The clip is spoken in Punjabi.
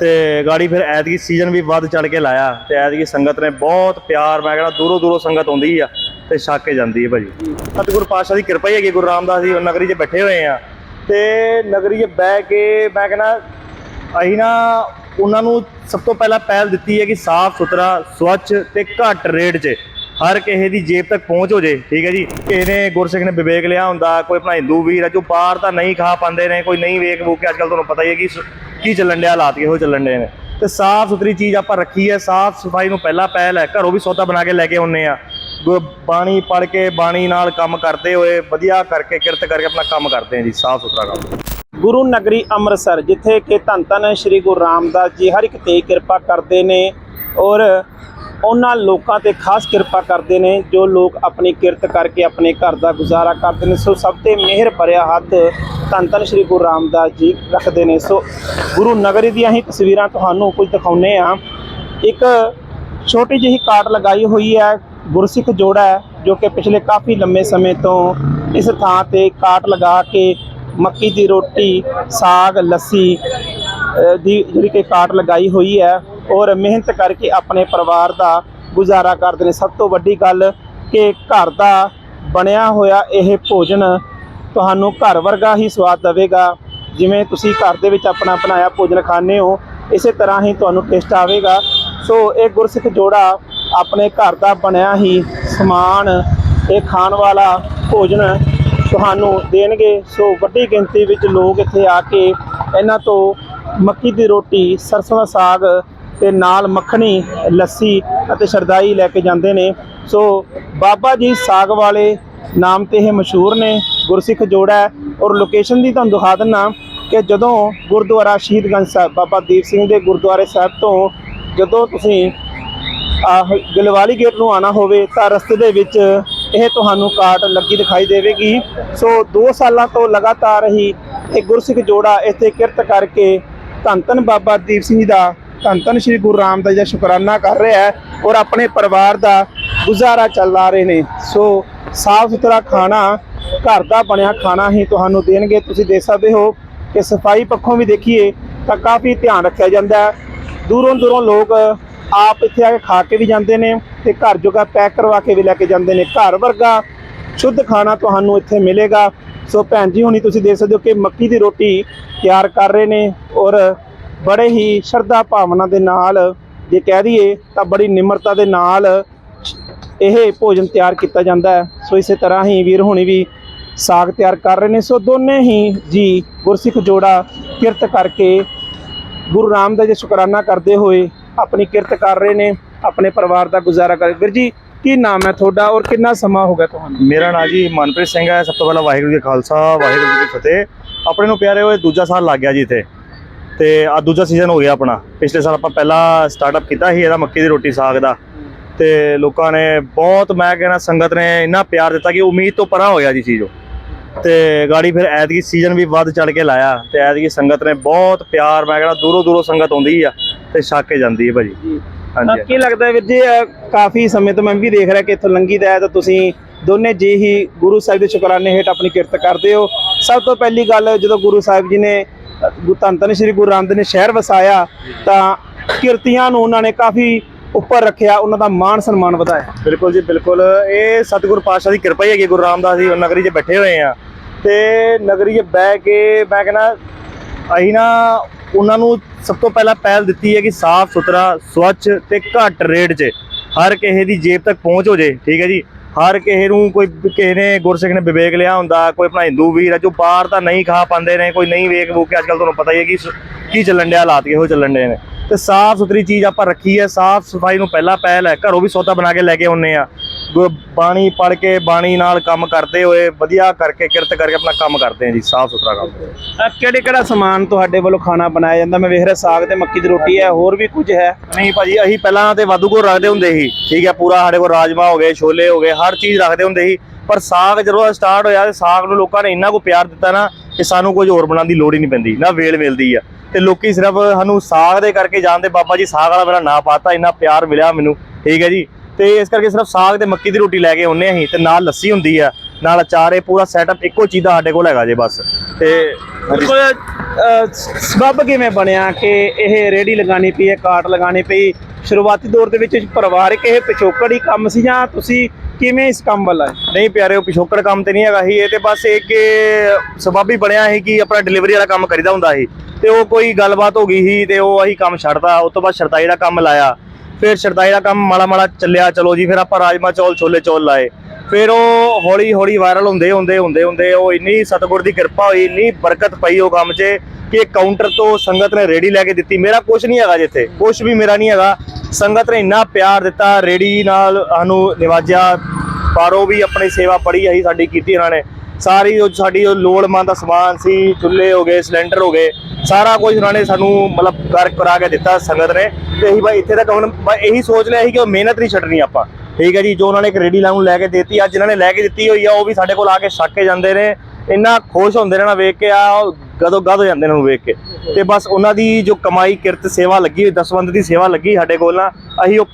ਤੇ ਗਾੜੀ ਫਿਰ ਐਤਕੀ ਸੀਜ਼ਨ ਵੀ ਵੱਧ ਚੜ ਕੇ ਲਾਇਆ ਤੇ ਐਤਕੀ ਸੰਗਤ ਨੇ ਬਹੁਤ ਪਿਆਰ, ਮੈਂ ਕਹਿੰਦਾ ਦੂਰੋਂ ਦੂਰੋਂ ਸੰਗਤ ਆਉਂਦੀ ਆ ਤੇ ਛੱਕ ਕੇ ਜਾਂਦੀ ਹੈ ਭਾਜੀ। ਸਤਿਗੁਰੂ ਪਾਤਸ਼ਾਹ ਦੀ ਕਿਰਪਾ ਹੀ ਹੈਗੀ, ਗੁਰੂ ਰਾਮਦਾਸ ਜੀ ਨਗਰੀ 'ਚ ਬੈਠੇ ਹੋਏ ਆ ਤੇ ਨਗਰੀ 'ਚ ਬਹਿ ਕੇ ਮੈਂ ਕਹਿੰਦਾ ਅਸੀਂ ਨਾ ਉਹਨਾਂ ਨੂੰ ਸਭ ਤੋਂ ਪਹਿਲਾਂ ਪਹਿਲ ਦਿੱਤੀ ਹੈ ਕਿ ਸਾਫ਼ ਸੁਥਰਾ, ਸਵੱਛ ਤੇ ਘੱਟ ਰੇਟ 'ਚ ਹਰ ਕਿਸੇ ਦੀ ਜੇਬ ਤੱਕ ਪਹੁੰਚ ਹੋ ਜੇ, ਠੀਕ ਹੈ ਜੀ। ਕਿਸੇ ਨੇ ਗੁਰਸਿੱਖ ਨੇ ਵਿਵੇਕ ਲਿਆ ਹੁੰਦਾ, ਕੋਈ ਆਪਣਾ ਹਿੰਦੂ ਵੀਰ ਹੈ ਜੋ ਬਾਹਰ ਤਾਂ ਨਹੀਂ ਖਾ ਪਾਉਂਦੇ ਨੇ, ਕੋਈ ਨਹੀਂ ਵੇਖ ਵੂਕ ਕੇ ਅੱਜ ਕੱਲ ਤੁਹਾਨੂੰ ਪਤਾ ਹੀ ਹੈ ਕਿ ਕੀ ਚੱਲਣ ਡਿਆ, ਹਾਲਾਤ ਕਿਹੋ ਚੱਲਣ ਡੇ ਨੇ। ਤੇ ਸਾਫ਼ ਸੁਥਰੀ ਚੀਜ਼ ਆਪਾਂ ਰੱਖੀ ਹੈ, ਸਾਫ਼ ਸਫ਼ਾਈ ਨੂੰ ਪਹਿਲਾ ਪਹਿਲ ਹੈ, ਘਰੋਂ ਵੀ ਸੌਦਾ ਬਣਾ ਕੇ ਲੈ ਕੇ ਆਉਂਦੇ ਆ ਬਾਣੀ ਪੜ੍ਹ ਕੇ, ਬਾਣੀ ਨਾਲ ਕੰਮ ਕਰਦੇ ਹੋਏ ਵਧੀਆ ਕਰਕੇ, ਕਿਰਤ ਕਰਕੇ ਆਪਣਾ ਕੰਮ ਕਰਦੇ ਆ ਜੀ, ਸਾਫ਼ ਸੁਥਰਾ ਕੰਮ। ਗੁਰੂ ਨਗਰੀ ਅੰਮ੍ਰਿਤਸਰ, ਜਿੱਥੇ ਕਿ ਧੰਨ ਧੰਨ ਸ੍ਰੀ ਗੁਰੂ ਰਾਮਦਾਸ ਜੀ ਹਰ ਇੱਕ ਤੇ ਕਿਰਪਾ ਕਰਦੇ ਨੇ ਔਰ ਉਹਨਾਂ ਲੋਕਾਂ ਤੇ ਖਾਸ ਕਿਰਪਾ ਕਰਦੇ ਨੇ, ਜੋ ਲੋਕ ਆਪਣੀ ਕਿਰਤ ਕਰਕੇ ਆਪਣੇ ਘਰ ਦਾ ਗੁਜ਼ਾਰਾ ਕਰਦੇ ਨੇ। ਸੋ ਸਭ ਤੇ ਮਿਹਰ ਭਰਿਆ ਹੱਥ ਧੰਨ ਧੰਨ ਸ੍ਰੀ ਗੁਰੂ ਰਾਮਦਾਸ ਜੀ ਰੱਖਦੇ ਨੇ। ਸੋ ਗੁਰੂ ਨਗਰੀ ਦੀਆਂ ਹੀ ਤਸਵੀਰਾਂ ਤੁਹਾਨੂੰ ਕੁਝ ਦਿਖਾਉਨੇ ਆ ਇੱਕ ਛੋਟੀ ਜਿਹੀ ਕਾਟ ਲਗਾਈ ਹੋਈ ਹੈ, ਗੁਰਸਿੱਖ ਜੋੜਾ ਹੈ, ਜੋ ਕਿ ਪਿਛਲੇ ਕਾਫੀ ਲੰਮੇ ਸਮੇਂ ਤੋਂ ਇਸ ਥਾਂ ਤੇ ਕਾਟ ਲਗਾ ਕੇ ਮੱਕੀ ਦੀ ਰੋਟੀ, ਸਾਗ, ਲੱਸੀ ਦੀ ਜਿਹੜੀ ਕਿ ਕਾਟ ਲਗਾਈ ਹੋਈ ਹੈ ਔਰ ਮਿਹਨਤ ਕਰਕੇ ਆਪਣੇ ਪਰਿਵਾਰ ਦਾ ਗੁਜ਼ਾਰਾ ਕਰਦੇ ਨੇ। ਸਭ ਤੋਂ ਵੱਡੀ ਗੱਲ ਕਿ ਘਰ ਦਾ ਬਣਿਆ ਹੋਇਆ ਇਹ ਭੋਜਨ ਤੁਹਾਨੂੰ ਘਰ ਵਰਗਾ ਹੀ ਸਵਾਦ ਦੇਵੇਗਾ। ਜਿਵੇਂ ਤੁਸੀਂ ਘਰ ਦੇ ਵਿੱਚ ਆਪਣਾ ਬਣਾਇਆ ਭੋਜਨ ਖਾਂਦੇ ਹੋ, ਇਸੇ ਤਰ੍ਹਾਂ ਹੀ ਤੁਹਾਨੂੰ ਟੇਸਟ ਆਵੇਗਾ। ਸੋ ਇਹ ਗੁਰਸਿੱਖ ਜੋੜਾ ਆਪਣੇ ਘਰ ਦਾ ਬਣਿਆ ਹੀ ਸਮਾਨ, ਇਹ ਖਾਣ ਵਾਲਾ ਭੋਜਨ ਤੁਹਾਨੂੰ ਦੇਣਗੇ। ਸੋ ਵੱਡੀ ਗਿਣਤੀ ਵਿੱਚ ਲੋਕ ਇੱਥੇ ਆ ਕੇ ਇਹਨਾਂ ਤੋਂ ਮੱਕੀ ਦੀ ਰੋਟੀ ਸਰਸੋਂ ਦਾ ਸਾਗ ਤੇ ਨਾਲ ਮੱਖਣੀ, ਲੱਸੀ ਅਤੇ ਸ਼ਰਦਾਈ ਲੈ ਕੇ ਜਾਂਦੇ ਨੇ। ਸੋ ਬਾਬਾ ਜੀ ਸਾਗ ਵਾਲੇ ਨਾਮ ਤੇ ਇਹ ਮਸ਼ਹੂਰ ਨੇ, ਗੁਰਸਿੱਖ ਜੋੜਾ ਔਰ ਲੋਕੇਸ਼ਨ ਦੀ ਤੁਹਾਨੂੰ ਦਿਖਾ ਦਿੰਨਾ ਕਿ ਜਦੋਂ ਗੁਰਦੁਆਰਾ ਸ਼ਹੀਦਗੰਜ ਸਾਹਿਬ ਬਾਬਾ ਦੀਪ ਸਿੰਘ ਦੇ ਗੁਰਦੁਆਰੇ ਸਾਹਿਬ ਤੋਂ ਜਦੋਂ ਤੁਸੀਂ ਗਲਵਾਲੀ ਗੇਟ ਨੂੰ ਆਣਾ ਹੋਵੇ ਤਾਂ ਰਸਤੇ ਦੇ ਵਿੱਚ ਇਹ ਤੁਹਾਨੂੰ ਕਾਟ ਲੱਗੀ ਦਿਖਾਈ ਦੇਵੇਗੀ। ਸੋ 2 ਸਾਲਾਂ ਤੋਂ ਲਗਾਤਾਰ ਹੀ ਇਹ ਗੁਰਸਿੱਖ ਜੋੜਾ ਇੱਥੇ ਕਿਰਤ ਕਰਕੇ ਧੰਨ ਧੰਨ ਬਾਬਾ ਦੀਪ ਸਿੰਘ ਜੀ ਦਾ, ਧੰਨ ਧੰਨ ਸ੍ਰੀ ਗੁਰੂ ਰਾਮਦਾਸ ਜੀ ਦਾ ਸ਼ੁਕਰਾਨਾ ਕਰ ਰਿਹਾ ਹੈ ਔਰ ਆਪਣੇ ਪਰਿਵਾਰ ਦਾ ਗੁਜ਼ਾਰਾ ਚਲਾ ਰਹੇ ਨੇ। ਸੋ ਸਾਫ਼ ਸੁਥਰਾ ਖਾਣਾ, ਘਰ ਦਾ ਬਣਿਆ ਖਾਣਾ ਹੀ ਤੁਹਾਨੂੰ ਦੇਣਗੇ। ਤੁਸੀਂ ਦੇਖ ਸਕਦੇ ਹੋ ਕਿ ਸਫ਼ਾਈ ਪੱਖੋਂ ਵੀ ਦੇਖੀਏ ਤਾਂ ਕਾਫੀ ਧਿਆਨ ਰੱਖਿਆ ਜਾਂਦਾ ਹੈ। ਦੂਰੋਂ ਦੂਰੋਂ ਲੋਕ ਆਪ ਇੱਥੇ ਆ ਕੇ ਖਾ ਕੇ ਵੀ ਜਾਂਦੇ ਨੇ ਤੇ ਘਰ ਜੋਗਾ ਪੈਕ ਕਰਵਾ ਕੇ ਵੀ ਲੈ ਕੇ ਜਾਂਦੇ ਨੇ। ਘਰ ਵਰਗਾ ਸ਼ੁੱਧ ਖਾਣਾ ਤੁਹਾਨੂੰ ਇੱਥੇ ਮਿਲੇਗਾ। ਸੋ ਭੈਣ ਜੀ, ਹੁਣੀ ਤੁਸੀਂ ਦੇਖ ਸਕਦੇ ਹੋ ਕਿ ਮੱਕੀ ਦੀ ਰੋਟੀ ਤਿਆਰ ਕਰ ਰਹੇ ਨੇ ਔਰ ਬੜੇ ਹੀ ਸ਼ਰਧਾ ਭਾਵਨਾ ਦੇ ਨਾਲ ਜੇ ਕਹਿ ਦਈਏ ਤਾਂ ਬੜੀ ਨਿਮਰਤਾ ਦੇ ਨਾਲ ਇਹ ਭੋਜਨ ਤਿਆਰ ਕੀਤਾ ਜਾਂਦਾ ਹੈ। ਸੋ ਇਸੇ ਤਰ੍ਹਾਂ ਹੀ ਵੀਰ ਹੋਣੀ ਵੀ ਸਾਗ ਤਿਆਰ ਕਰ ਰਹੇ ਨੇ। ਸੋ ਦੋਨੇ ਹੀ ਜੀ ਗੁਰਸਿੱਖ ਜੋੜਾ ਕਿਰਤ ਕਰਕੇ ਗੁਰੂ ਰਾਮਦਾਸ ਜੀ ਦਾ ਸ਼ੁਕਰਾਨਾ ਕਰਦੇ ਹੋਏ ਆਪਣੀ ਕਿਰਤ ਕਰ ਰਹੇ ਨੇ, ਆਪਣੇ ਪਰਿਵਾਰ ਦਾ ਗੁਜ਼ਾਰਾ ਕਰ ਵੀਰ ਜੀ, ਕੀ ਨਾਮ ਹੈ ਤੁਹਾਡਾ ਔਰ ਕਿੰਨਾ ਸਮਾਂ ਹੋ ਗਿਆ ਤੁਹਾਨੂੰ? ਮੇਰਾ ਨਾਂ ਜੀ ਮਨਪ੍ਰੀਤ ਸਿੰਘ ਹੈ। ਸਭ ਤੋਂ ਪਹਿਲਾਂ ਵਾਹਿਗੁਰੂ ਜੀ ਖਾਲਸਾ, ਵਾਹਿਗੁਰੂ ਜੀ ਕੀ ਫਤਿਹ। ਆਪਣੇ ਨੂੰ ਪਿਆਰੇ ਹੋਏ ਦੂਜਾ ਸਾਲ ਲੱਗ ਗਿਆ ਜੀ ਇੱਥੇ। ਤੇ ਆ ਦੂਜਾ ਸੀਜ਼ਨ ਹੋ ਗਿਆ ਆਪਣਾ। ਪਿਛਲੇ ਸਾਲ ਆਪਾਂ ਪਹਿਲਾ ਸਟਾਰਟਅਪ ਕੀਤਾ ਸੀ ਇਹਦਾ ਮੱਕੀ ਦੀ ਰੋਟੀ ਸਾਗ ਦਾ। ਤੇ ਲੋਕਾਂ ਨੇ ਬਹੁਤ ਮੈਂ ਕਹਿੰਦਾ ਸੰਗਤ ਨੇ ਇੰਨਾ ਪਿਆਰ ਦਿੱਤਾ ਕਿ ਉਮੀਦ ਤੋਂ ਪਰਾਂ ਹੋਇਆ ਜੀ ਚੀਜ਼ ਤੇ ਗਾੜੀ ਫਿਰ ਐਤਕੀ ਸੀਜ਼ਨ ਵੀ ਵੱਧ ਚੜ ਕੇ ਲਾਇਆ ਤੇ ਐਤਕੀ ਸੰਗਤ ਨੇ ਬਹੁਤ ਪਿਆਰ ਮੈਂ ਕਹਿੰਦਾ ਦੂਰੋਂ ਦੂਰੋਂ ਸੰਗਤ ਆਉਂਦੀ ਆ ਤੇ ਛੱਕ ਕੇ ਜਾਂਦੀ ਹੈ ਭਾਜੀ। ਹਾਂਜੀ ਕੀ ਲੱਗਦਾ ਵੀਰ ਜੀ ਕਾਫੀ ਸਮੇਂ ਤੋਂ ਮੈਂ ਵੀ ਦੇਖ ਰਿਹਾ ਕਿ ਇੱਥੋਂ ਲੰਗੀ ਦਾ ਹੈ ਤਾਂ ਤੁਸੀਂ ਦੋਨੇ ਜੀ ਹੀ ਗੁਰੂ ਸਾਹਿਬ ਦੇ ਸ਼ੁਕਰਾਨੇ ਹੇਠ ਆਪਣੀ ਕਿਰਤ ਕਰਦੇ ਹੋ। ਸਭ ਤੋਂ ਪਹਿਲੀ ਗੱਲ ਜਦੋਂ ਗੁਰੂ ਸਾਹਿਬ ਜੀ ਨੇ ਧੰਨ ਧੰਨ ਸ੍ਰੀ ਗੁਰੂ ਰਾਮਦਾਸ ਨੇ ਸ਼ਹਿਰ ਵਸਾਇਆ ਤਾਂ ਕਿਰਤੀਆਂ ਨੂੰ ਉਹਨਾਂ ਨੇ ਕਾਫੀ ਉੱਪਰ ਰੱਖਿਆ, ਉਹਨਾਂ ਦਾ ਮਾਣ ਸਨਮਾਨ ਵਧਾਇਆ। ਬਿਲਕੁਲ ਜੀ, ਬਿਲਕੁਲ। ਇਹ ਸਤਿਗੁਰੂ ਪਾਤਸ਼ਾਹ ਦੀ ਕਿਰਪਾ ਹੀ ਹੈਗੀ, ਗੁਰੂ ਰਾਮਦਾਸ ਜੀ ਨਗਰੀ 'ਚ ਬੈਠੇ ਹੋਏ ਆ। ਤੇ ਨਗਰੀ 'ਚ ਬਹਿ ਕੇ ਮੈਂ ਕਹਿੰਦਾ, ਅਸੀਂ ਨਾ ਉਹਨਾਂ ਨੂੰ ਸਭ ਤੋਂ ਪਹਿਲਾਂ ਪਹਿਲ ਦਿੱਤੀ ਹੈ ਕਿ ਸਾਫ਼ ਸੁਥਰਾ, ਸਵੱਛ ਤੇ ਘੱਟ ਰੇਟ 'ਚ ਹਰ ਕਿਸੇ ਦੀ ਜੇਬ ਤੱਕ ਪਹੁੰਚ ਹੋ ਜੇ, ਠੀਕ ਹੈ ਜੀ। ਹਰ ਕਿਸੇ ਨੂੰ ਕੋਈ ਕਿਸੇ ਨੇ ਗੁਰਸਿੱਖ ਨੇ ਵਿਵੇਕ ਲਿਆ ਹੁੰਦਾ, ਕੋਈ ਆਪਣਾ ਹਿੰਦੂ ਵੀਰ ਹੈ ਜੋ ਬਾਹਰ ਤਾਂ ਨਹੀਂ ਖਾ ਪਾਉਂਦੇ ਨੇ, ਕੋਈ ਨਹੀਂ ਵੇਖ ਵੂਕ ਕੇ ਅੱਜ ਕੱਲ ਤੁਹਾਨੂੰ ਪਤਾ ਹੀ ਹੈ ਕਿ ਕੀ ਚੱਲਣ ਡਿਆ, ਹਾਲਾਤ ਕਿਹੋ ਚੱਲਣ ਡੇ ਨੇ। ਤੇ ਸਾਫ਼ ਸੁਥਰੀ ਚੀਜ਼ ਆਪਾਂ ਰੱਖੀ ਹੈ ਸਾਫ਼ ਸਫ਼ਾਈ ਨੂੰ ਪਹਿਲਾ ਪਹਿਲ ਹੈ ਘਰੋਂ ਵੀ ਸੌਦਾ ਬਣਾ ਕੇ ਲੈ ਕੇ ਆਉਂਦੇ ਆ ਬਾਣੀ ਪੜ੍ਹ ਕੇ ਬਾਣੀ ਨਾਲ ਕੰਮ ਕਰਦੇ ਹੋਏ ਵਧੀਆ ਕਰਕੇ ਕਿਰਤ ਕਰਕੇ ਆਪਣਾ ਕੰਮ ਕਰਦੇ ਆ ਜੀ ਸਾਫ਼ ਸੁਥਰਾ ਕੰਮ। ਕਿਹੜੇ ਕਿਹੜਾ ਸਮਾਨ ਤੁਹਾਡੇ ਵੱਲੋਂ ਖਾਣਾ ਬਣਾਇਆ ਜਾਂਦਾ? ਮੈਂ ਵੇਖ ਰਿਹਾ ਸਾਗ ਤੇ ਮੱਕੀ ਦੀ ਰੋਟੀ ਹੈ ਹੋਰ ਵੀ ਕੁਝ ਹੈ? ਨਹੀਂ ਭਾਜੀ ਅਸੀਂ ਪਹਿਲਾਂ ਤੇ ਵਾਧੂ ਕੋ ਰੱਖਦੇ ਹੁੰਦੇ ਸੀ ਠੀਕ ਹੈ ਪੂਰਾ ਸਾਡੇ ਕੋਲ ਰਾਜਮਾ ਹੋ ਗਏ ਛੋਲੇ ਹੋ ਗਏ ਹਰ ਚੀਜ਼ ਰੱਖਦੇ ਹੁੰਦੇ ਸੀ। ਪਰ ਸਾਗ ਜਦੋਂ ਸਟਾਰਟ ਹੋਇਆ ਤੇ ਸਾਗ ਨੂੰ ਲੋਕਾਂ ਨੇ ਇੰਨਾ ਕੋ ਪਿਆਰ ਦਿੱਤਾ ਨਾ ਕਿ ਸਾਨੂੰ ਕੁਝ ਹੋਰ ਬਣਾਉਣ ਦੀ ਲੋੜ ਹੀ ਨਹੀਂ ਪੈਂਦੀ ਨਾ ਵੇਲ ਮਿਲਦੀ ਆ। ਤੇ ਲੋਕੀ ਸਿਰਫ ਸਾਨੂੰ ਸਾਗ ਦੇ ਕਰਕੇ ਜਾਣਦੇ ਬਾਬਾ ਜੀ ਸਾਗ ਵਾਲਾ ਮੇਰਾ ਨਾਂ ਪਾਤਾ ਇੰਨਾ ਪਿਆਰ ਮਿਲਿਆ ਮੈਨੂੰ ਠੀਕ ਹੈ ਜੀ। ਤੇ ਇਸ ਕਰਕੇ ਸਿਰਫ ਸਾਗ ਤੇ ਮੱਕੀ ਦੀ ਰੋਟੀ ਲੈ ਕੇ ਆਉਂਦੇ ਅਸੀਂ ਤੇ ਨਾਲ ਲੱਸੀ ਹੁੰਦੀ ਆ ਨਾਲ ਅਚਾਰ ਇਹ ਪੂਰਾ ਸੈਟਅਪ ਇੱਕੋ ਚੀਜ਼ ਦਾ ਸਾਡੇ ਕੋਲ ਹੈਗਾ ਜੇ ਬਸ। ਤੇ ਸਬੱਬ ਕਿਵੇਂ ਬਣਿਆ ਕਿ ਇਹ ਰੇੜੀ ਲਗਾਣੀ ਪਈ ਹੈ ਕਾਟ ਲਗਾਣੀ ਪਈ ਸ਼ੁਰੂਆਤੀ ਦੌਰ ਦੇ ਵਿੱਚ ਪਰਿਵਾਰਕ ਇਹ ਪਿਛੋਕੜ ਹੀ ਕੰਮ ਸੀ ਜਾਂ ਤੁਸੀਂ ਕਿਵੇਂ ਇਸ ਕੰਮ ਵੱਲ ਆਏ? ਨਹੀਂ ਪਿਆਰੇ, ਉਹ ਪਿਛੋਕੜ ਕੰਮ ਤੇ ਨਹੀਂ ਹੈਗਾ ਸੀ, ਇਹ ਤੇ ਬਸ ਇਹ ਸਬਬ ਹੀ ਬਣਿਆ ਸੀ ਕਿ ਆਪਣਾ ਡਿਲੀਵਰੀ ਵਾਲਾ ਕੰਮ ਕਰੀਦਾ ਹੁੰਦਾ ਸੀ। ਤੇ ਉਹ ਕੋਈ ਗੱਲਬਾਤ ਹੋ ਗਈ ਸੀ ਤੇ ਉਹ ਅਸੀਂ ਕੰਮ ਛੱਡਤਾ। ਉਸ ਤੋਂ ਬਾਅਦ ਸ਼ਰਤਾਈ ਦਾ ਕੰਮ ਲਾਇਆ। ਫਿਰ ਸ਼ਰਤਾਈ ਦਾ ਕੰਮ ਮਾੜਾ ਮਾੜਾ ਚੱਲਿਆ, ਚਲੋ ਜੀ, ਫਿਰ ਆਪਾਂ ਰਾਜਮਾ ਚੌਲ, ਛੋਲੇ ਚੌਲ ਲਾਏ। ਫਿਰ ਉਹ ਹੌਲੀ ਹੌਲੀ ਵਾਇਰਲ ਹੁੰਦੇ ਹੁੰਦੇ ਹੁੰਦੇ ਹੁੰਦੇ, ਉਹ ਇੰਨੀ ਸਤਿਗੁਰ ਦੀ ਕਿਰਪਾ ਹੋਈ, ਇੰਨੀ ਬਰਕਤ ਪਈ ਉਹ ਕੰਮ 'ਚ ਕਿ ਕਾਊਂਟਰ ਤੋਂ ਸੰਗਤ ਨੇ ਰੇੜੀ ਲੈ ਕੇ ਦਿੱਤੀ। ਮੇਰਾ ਕੁਝ ਨਹੀਂ ਹੈਗਾ ਜਿੱਥੇ ਕੁਝ ਵੀ ਮੇਰਾ ਨਹੀਂ ਹੈਗਾ। ਸੰਗਤ ਨੇ ਇੰਨਾ ਪਿਆਰ ਦਿੱਤਾ, ਰੇੜੀ ਨਾਲ ਸਾਨੂੰ ਨਿਵਾਜਿਆ ਪਾਰੋ ਵੀ ਆਪਣੀ ਸੇਵਾ ਪੜੀ ਆਹੀ ਸਾਡੀ ਕੀਤੀ ਇਹਨਾਂ ਨੇ। ਸਾਰੀ ਉਹ ਸਾਡੀ ਉਹ ਲੋੜਮੰਦ ਦਾ ਸਮਾਨ ਸੀ, ਚੁੱਲ੍ਹੇ ਹੋ ਗਏ, ਸਿਲੰਡਰ ਹੋ ਗਏ, ਸਾਰਾ ਕੁਝ ਉਹਨਾਂ ਨੇ ਸਾਨੂੰ ਮਤਲਬ ਕਰ ਕਰਾ ਕੇ ਦਿੱਤਾ ਸੰਗਤ ਨੇ। ਤੇ ਅਸੀਂ ਭਾਈ ਇੱਥੇ ਤੱਕ ਹੁਣ ਬਸ ਇਹੀ ਸੋਚ ਲਿਆ ਸੀ ਕਿ ਉਹ ਮਿਹਨਤ ਨਹੀਂ ਛੱਡਣੀ ਆਪਾਂ। ਠੀਕ ਹੈ ਜੀ, ਜੋ ਉਹਨਾਂ ਨੇ ਇੱਕ ਰੇੜੀ ਲਾਉਣ ਲੈ ਕੇ ਦਿੱਤੀ, ਅੱਜ ਇਹਨਾਂ ਨੇ ਲੈ ਕੇ ਦਿੱਤੀ ਹੋਈ ਆ, ਉਹ ਵੀ ਸਾਡੇ ਕੋਲ ਆ ਕੇ ਛੱਕ ਕੇ ਜਾਂਦੇ ਨੇ। ਇੰਨਾ ਖੁਸ਼ ਹੁੰਦੇ ਨੇ ਨਾ ਵੇਖ ਕੇ ਆ ਉਹ ਗਦੋ ਗਦ ਹੋ ਜਾਂਦੇ ਨੇ ਉਹਨੂੰ ਵੇਖ ਕੇ। ਤੇ ਬਸ ਉਹਨਾਂ ਦੀ ਜੋ ਕਮਾਈ, ਕਿਰਤ, ਸੇਵਾ ਲੱਗੀ ਹੋਈ ਦਸਵੰਦ ਦੀ ਸੇਵਾ ਲੱਗੀ ਸਾਡੇ ਕੋਲ ਨਾ, ਅਸੀਂ ਉਹ